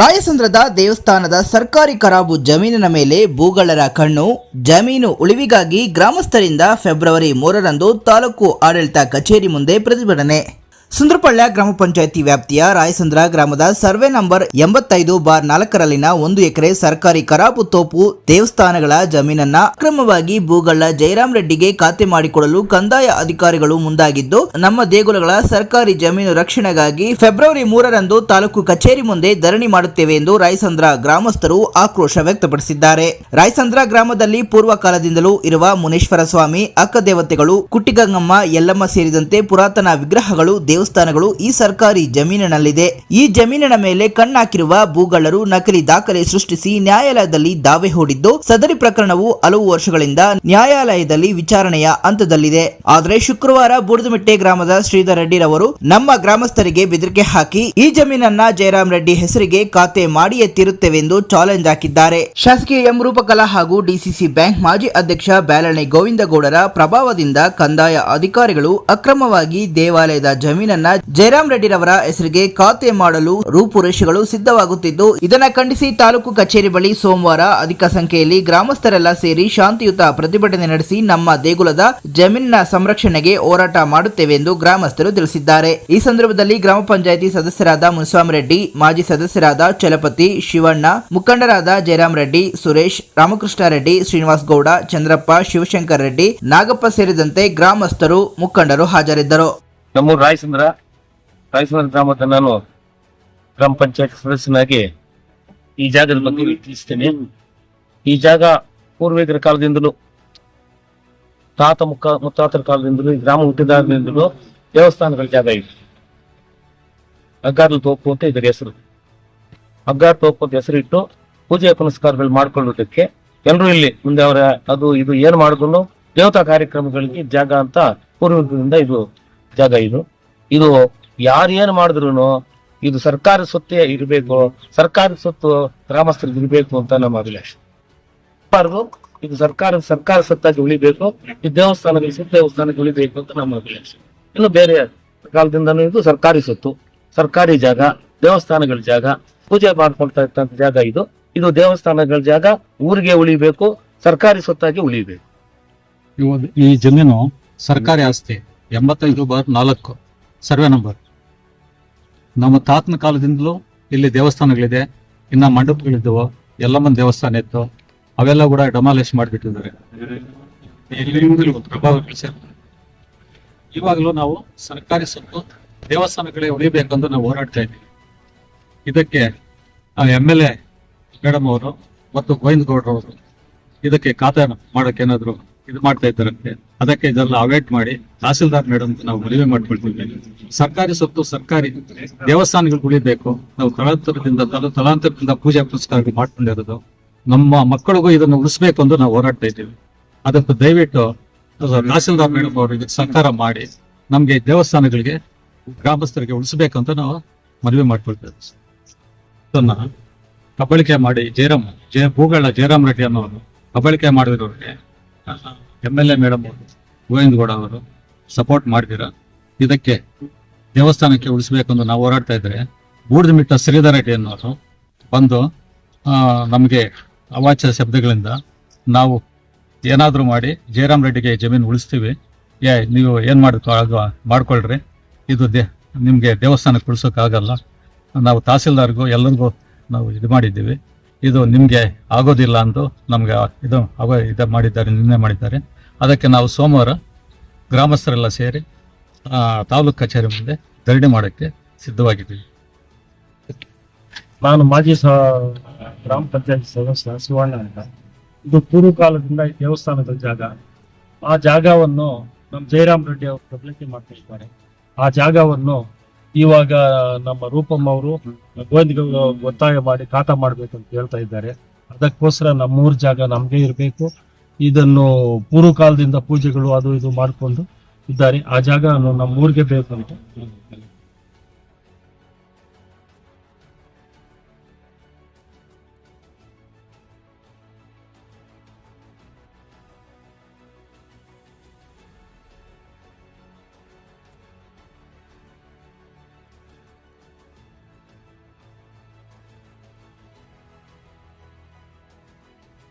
ರಾಯಸಂದ್ರದ ದೇವಸ್ಥಾನದ ಸರ್ಕಾರಿ ಕರಾಬು ಜಮೀನಿನ ಮೇಲೆ ಭೂಗಳರ ಕಣ್ಣು, ಜಮೀನು ಉಳಿವಿಗಾಗಿ ಗ್ರಾಮಸ್ಥರಿಂದ ಫೆಬ್ರವರಿ ಮೂರರಂದು ತಾಲೂಕು ಆಡಳಿತ ಕಚೇರಿ ಮುಂದೆ ಪ್ರತಿಭಟನೆ. ಸುಂದ್ರಪಳ್ಳ ಗ್ರಾಮ ಪಂಚಾಯಿತಿ ವ್ಯಾಪ್ತಿಯ ರಾಯಸಂದ್ರ ಗ್ರಾಮದ ಸರ್ವೆ ನಂಬರ್ ಎಂಬತ್ತೈದು ಬಾರ್ ನಾಲ್ಕರಲ್ಲಿನ ಒಂದು ಎಕರೆ ಸರ್ಕಾರಿ ಕರಾಬು ತೋಪು ದೇವಸ್ಥಾನಗಳ ಜಮೀನನ್ನ ಅಕ್ರಮವಾಗಿ ಭೂಗಳ್ಳ ಜಯರಾಮ್ ರೆಡ್ಡಿಗೆ ಖಾತೆ ಮಾಡಿಕೊಡಲು ಕಂದಾಯ ಅಧಿಕಾರಿಗಳು ಮುಂದಾಗಿದ್ದು, ನಮ್ಮ ದೇಗುಲಗಳ ಸರ್ಕಾರಿ ಜಮೀನು ರಕ್ಷಣೆಗಾಗಿ ಫೆಬ್ರವರಿ ಮೂರರಂದು ತಾಲೂಕು ಕಚೇರಿ ಮುಂದೆ ಧರಣಿ ಮಾಡುತ್ತೇವೆ ಎಂದು ರಾಯಸಂದ್ರ ಗ್ರಾಮಸ್ಥರು ಆಕ್ರೋಶ ವ್ಯಕ್ತಪಡಿಸಿದ್ದಾರೆ. ರಾಯಸಂದ್ರ ಗ್ರಾಮದಲ್ಲಿ ಪೂರ್ವ ಕಾಲದಿಂದಲೂ ಇರುವ ಮುನೇಶ್ವರ ಸ್ವಾಮಿ ಅಕ್ಕ ದೇವತೆಗಳು ಕುಟ್ಟಿಗಂಗಮ್ಮ, ಯಲ್ಲಮ್ಮ ಸೇರಿದಂತೆ ಪುರಾತನ ವಿಗ್ರಹಗಳು ದೇವಸ್ಥಾನಗಳು ಈ ಸರ್ಕಾರಿ ಜಮೀನಿನಲ್ಲಿದೆ. ಈ ಜಮೀನಿನ ಮೇಲೆ ಕಣ್ಣಾಕಿರುವ ಭೂಗಳ್ಳರು ನಕಲಿ ದಾಖಲೆ ಸೃಷ್ಟಿಸಿ ನ್ಯಾಯಾಲಯದಲ್ಲಿ ದಾವೆ ಹೂಡಿದ್ದು, ಸದರಿ ಪ್ರಕರಣವು ಹಲವು ವರ್ಷಗಳಿಂದ ನ್ಯಾಯಾಲಯದಲ್ಲಿ ವಿಚಾರಣೆಯ ಹಂತದಲ್ಲಿದೆ. ಆದರೆ ಶುಕ್ರವಾರ ಬುಡದಮಿಟ್ಟೆ ಗ್ರಾಮದ ಶ್ರೀಧರ್ ರೆಡ್ಡಿರವರು ನಮ್ಮ ಗ್ರಾಮಸ್ಥರಿಗೆ ಬೆದರಿಕೆ ಹಾಕಿ, ಈ ಜಮೀನನ್ನ ಜಯರಾಮ್ ರೆಡ್ಡಿ ಹೆಸರಿಗೆ ಖಾತೆ ಮಾಡಿಯೇ ತೀರುತ್ತೇವೆಂದು ಚಾಲೆಂಜ್ ಹಾಕಿದ್ದಾರೆ. ಶಾಸಕಿ ಎಂ ರೂಪಕಲಾ ಹಾಗೂ ಡಿಸಿಸಿ ಬ್ಯಾಂಕ್ ಮಾಜಿ ಅಧ್ಯಕ್ಷ ಬ್ಯಾಲಣೆ ಗೋವಿಂದಗೌಡರ ಪ್ರಭಾವದಿಂದ ಕಂದಾಯ ಅಧಿಕಾರಿಗಳು ಅಕ್ರಮವಾಗಿ ದೇವಾಲಯದ ಜಮೀನನ್ನ ಜಯರಾಮ್ ರೆಡ್ಡಿರವರ ಹೆಸರಿಗೆ ಖಾತೆ ಮಾಡಲು ರೂಪುರೇಷೆಗಳು ಸಿದ್ಧವಾಗುತ್ತಿದ್ದು, ಇದನ್ನ ಖಂಡಿಸಿ ತಾಲೂಕು ಕಚೇರಿ ಬಳಿ ಸೋಮವಾರ ಅಧಿಕ ಸಂಖ್ಯೆಯಲ್ಲಿ ಗ್ರಾಮಸ್ಥರೆಲ್ಲ ಸೇರಿ ಶಾಂತಿಯುತ ಪ್ರತಿಭಟನೆ ನಡೆಸಿ ನಮ್ಮ ದೇಗುಲದ ಜಮೀನಿನ ಸಂರಕ್ಷಣೆಗೆ ಹೋರಾಟ ಮಾಡುತ್ತೇವೆ ಎಂದು ಗ್ರಾಮಸ್ಥರು ತಿಳಿಸಿದ್ದಾರೆ. ಈ ಸಂದರ್ಭದಲ್ಲಿ ಗ್ರಾಮ ಪಂಚಾಯಿತಿ ಸದಸ್ಯರಾದ ಮುನಿಸ್ವಾಮರೆಡ್ಡಿ ಮಾಜಿ ಸದಸ್ಯರಾದ ಚಲಪತಿ ಶಿವಣ್ಣ, ಮುಖಂಡರಾದ ಜಯರಾಮ್ ರೆಡ್ಡಿ, ಸುರೇಶ್, ರಾಮಕೃಷ್ಣ ರೆಡ್ಡಿ, ಶ್ರೀನಿವಾಸ್ ಗೌಡ, ಚಂದ್ರಪ್ಪ, ಶಿವಶಂಕರ್ ರೆಡ್ಡಿ, ನಾಗಪ್ಪ ಸೇರಿದಂತೆ ಗ್ರಾಮಸ್ಥರು, ಮುಖಂಡರು ಹಾಜರಿದ್ದರು. ನಮ್ಮೂರು ರಾಯಚಂದ್ರ ರಾಯಚಂದ್ರ ಗ್ರಾಮದ ನಾನು ಗ್ರಾಮ ಪಂಚಾಯತ್ ಸದಸ್ಯನಾಗಿ ಈ ಜಾಗದ ಬಗ್ಗೆ ತಿಳಿಸ್ತೇನೆ. ಈ ಜಾಗ ಪೂರ್ವಿಕರ ಕಾಲದಿಂದಲೂ, ತಾತ ಮುಖ, ಮುತ್ತಾತರ ಕಾಲದಿಂದಲೂ, ಈ ಗ್ರಾಮ ಹುಟ್ಟಿದಾಗಿಂದಲೂ ದೇವಸ್ಥಾನಗಳ ಜಾಗ ಇದೆ. ಅಗ್ಗಾರ್ಲ ತೋಪು ಅಂತ ಇದರ ಹೆಸರು. ಅಗ್ಗಾರ್ ತೋಪು ಅಂತ ಹೆಸರಿಟ್ಟು ಪೂಜೆ ಪುನಸ್ಕಾರಗಳು ಮಾಡ್ಕೊಳ್ಳೋದಕ್ಕೆ ಎಲ್ಲರೂ ಇಲ್ಲಿ ಮುಂದೆ ಅವರ ಅದು ಇದು ಏನು ಮಾಡಿದ್ರು, ದೇವತಾ ಕಾರ್ಯಕ್ರಮಗಳಿಗೆ ಜಾಗ ಅಂತ ಪೂರ್ವಿಕರಿಂದ ಇದು ಜಾಗ ಇದು. ಇದು ಯಾರು ಏನ್ ಮಾಡಿದ್ರು ಇದು ಸರ್ಕಾರ ಸ್ವತ್ತೇ ಇರಬೇಕು ಸರ್ಕಾರದ ಸ್ವತ್ತು ಗ್ರಾಮಸ್ಥರಿಗೆ ಇರಬೇಕು ಅಂತ ನಮ್ಮ ಅಭಿಲಾಷೆ. ಇದು ಸರ್ಕಾರ ಸರ್ಕಾರ ಸತ್ತಾಗಿ ಉಳಿಬೇಕು, ಈ ದೇವಸ್ಥಾನಗಳು ಸುತ್ತ ದೇವಸ್ಥಾನಕ್ಕೆ ಉಳಿಬೇಕು ಅಂತ ನಮ್ಮ ಅಭಿಲಾಷೆ. ಇನ್ನು ಬೇರೆ ಕಾಲದಿಂದನೂ ಇದು ಸರ್ಕಾರಿ ಸೊತ್ತು ಸರ್ಕಾರಿ ಜಾಗ, ದೇವಸ್ಥಾನಗಳ ಜಾಗ, ಪೂಜೆ ಮಾಡ್ಕೊಳ್ತಾ ಇರ್ತಕ್ಕಂಥ ಜಾಗ ಇದು. ಇದು ದೇವಸ್ಥಾನಗಳ ಜಾಗ, ಊರಿಗೆ ಉಳಿಬೇಕು, ಸರ್ಕಾರಿ ಸೊತ್ತಾಗಿ ಉಳಿಬೇಕು. ಈ ಜಮೀನು ಸರ್ಕಾರಿ ಆಸ್ತಿ. ಎಂಬತ್ತೈದು ಬಾರ್ ನಾಲ್ಕು. Survey number. ನಮ್ಮ ತಾತನ ಕಾಲದಿಂದಲೂ ಇಲ್ಲಿ ದೇವಸ್ಥಾನಗಳಿದೆ. ಇನ್ನ ಮಂಟಪಗಳಿದ್ದವು. ಎಲ್ಲಮ್ಮನ ದೇವಸ್ಥಾನ ಇತ್ತು. ಅವೆಲ್ಲ ಕೂಡ ಡಮಾಲಿಶ್ ಮಾಡಿಬಿಟ್ಟಿದ್ದಾರೆ. ಇವಾಗಲೂ ನಾವು ಸರ್ಕಾರಿ ಸೊತ್ತು ದೇವಸ್ಥಾನಗಳೇ ಉಳಿಬೇಕಂತ ನಾವು ಹೋರಾಡ್ತಾ ಇದ್ದೀವಿ. ಇದಕ್ಕೆ ಎಂ ಎಲ್ ಎ ಮೇಡಮ್ ಅವರು ಮತ್ತು ಗೋವಿಂದ ಗೌಡ್ರವರು ಇದಕ್ಕೆ ಖಾತೆ ಮಾಡೋಕ್ಕೇನಾದರೂ ಇದು ಮಾಡ್ತಾ ಇದ್ದಾರಂತೆ. ಅದಕ್ಕೆ ಇದೆಲ್ಲ ಅವಾಯ್ಡ್ ಮಾಡಿ ತಹಸೀಲ್ದಾರ್ ಮೇಡಮ್ ನಾವು ಮನವಿ ಮಾಡ್ಕೊಳ್ತೀವಿ. ಸರ್ಕಾರಿ ಸೊತ್ತು ಸರ್ಕಾರಿ ದೇವಸ್ಥಾನಗಳು ಉಳಿಬೇಕು. ನಾವು ತಲಾಂತರದಿಂದ ತಲ- ತಲಾಂತರದಿಂದ ಪೂಜೆ ಪುರಸ್ಕಾರ ಮಾಡ್ಕೊಂಡಿರೋದು. ನಮ್ಮ ಮಕ್ಕಳಿಗೂ ಇದನ್ನು ಉಳಿಸ್ಬೇಕು ಅಂತ ನಾವು ಹೋರಾಡ್ತಾ ಇದ್ದೀವಿ. ಅದಕ್ಕೆ ದಯವಿಟ್ಟು ತಹಸೀಲ್ದಾರ್ ಮೇಡಮ್ ಅವರು ಇದಕ್ಕೆ ಸಹಕಾರ ಮಾಡಿ ನಮ್ಗೆ ದೇವಸ್ಥಾನಗಳಿಗೆ ಗ್ರಾಮಸ್ಥರಿಗೆ ಉಳಿಸ್ಬೇಕಂತ ನಾವು ಮನವಿ ಮಾಡ್ಕೊಳ್ತೇವೆ ಅದನ್ನ ಕಬಳಿಕೆ ಮಾಡಿ ಜಯರಾಮ್, ಜಯ ಭೂಗಳ ಜಯರಾಮ್ ರೆಡ್ಡಿ ಅನ್ನೋರು ಕಬಳಿಕೆ ಮಾಡಿರೋರಿಗೆ ಎಂ ಎಲ್ ಎ ಮೇಡಮ್ ಅವರು ಗೋವಿಂದ ಗೌಡ ಅವರು ಸಪೋರ್ಟ್ ಮಾಡಿದಿರ ಇದಕ್ಕೆ ದೇವಸ್ಥಾನಕ್ಕೆ ಉಳಿಸ್ಬೇಕಂದು ನಾವು ಹೋರಾಡ್ತಾ ಇದ್ರೆ ಬೂಡಿದ ಮಿಟ್ಟ ಶ್ರೀಧರ ರೆಡ್ಡಿ ಅನ್ನೋರು ಬಂದು ನಮಗೆ ಅವಾಚ್ಯ ಶಬ್ದಗಳಿಂದ ನಾವು ಏನಾದರೂ ಮಾಡಿ ಜಯರಾಮ್ ರೆಡ್ಡಿಗೆ ಜಮೀನು ಉಳಿಸ್ತೀವಿ. ಏ, ನೀವು ಏನು ಮಾಡ್ಕೊ ಮಾಡ್ಕೊಳ್ರಿ. ಇದು ದೇ, ನಿಮಗೆ ದೇವಸ್ಥಾನಕ್ಕೆ ಉಳಿಸೋಕ್ಕಾಗಲ್ಲ. ನಾವು ತಹಸೀಲ್ದಾರ್ಗೂ ಎಲ್ಲರಿಗೂ ನಾವು ಇದು ಮಾಡಿದ್ದೀವಿ. ಇದು ನಿಮಗೆ ಆಗೋದಿಲ್ಲ ಅಂದು ನಮಗೆ ಇದು ಆಗೋ ಇದು ಮಾಡಿದ್ದಾರೆ, ನಿನ್ನೆ ಮಾಡಿದ್ದಾರೆ. ಅದಕ್ಕೆ ನಾವು ಸೋಮವಾರ ಗ್ರಾಮಸ್ಥರೆಲ್ಲ ಸೇರಿ ತಾಲೂಕು ಕಚೇರಿ ಮುಂದೆ ಧರಣಿ ಮಾಡೋಕ್ಕೆ ಸಿದ್ಧವಾಗಿದ್ದೀವಿ. ನಾನು ಮಾಜಿ ಸ, ಗ್ರಾಮ ಪಂಚಾಯತ್ ಸದಸ್ಯ ಶಿವಣ್ಣ ಅಂತ. ಇದು ಪೂರ್ವ ಕಾಲದಿಂದ ಈ ದೇವಸ್ಥಾನದ ಜಾಗ. ಆ ಜಾಗವನ್ನು ನಮ್ಮ ಜಯರಾಮ್ ರೆಡ್ಡಿ ಅವರು ಪ್ರಬಲಿಕೆ ಮಾಡ್ತಿರ್ತಾರೆ ಆ ಜಾಗವನ್ನು ಇವಾಗ ನಮ್ಮ ರೂಪಮ್ ಅವರು ಗೋವಿಂದ ಒತ್ತಾಯ ಮಾಡಿ ಖಾತಾ ಮಾಡ್ಬೇಕು ಅಂತ ಹೇಳ್ತಾ ಇದ್ದಾರೆ. ಅದಕ್ಕೋಸ್ಕರ ನಮ್ಮೂರ್ ಜಾಗ ನಮ್ಗೆ ಇರಬೇಕು. ಇದನ್ನು ಪೂರ್ವ ಕಾಲದಿಂದ ಪೂಜೆಗಳು ಅದು ಇದು ಮಾಡ್ಕೊಂಡು ಇದ್ದಾರೆ. ಆ ಜಾಗ ನಮ್ಮ ಊರಿಗೆ ಬೇಕು ಅಂತ.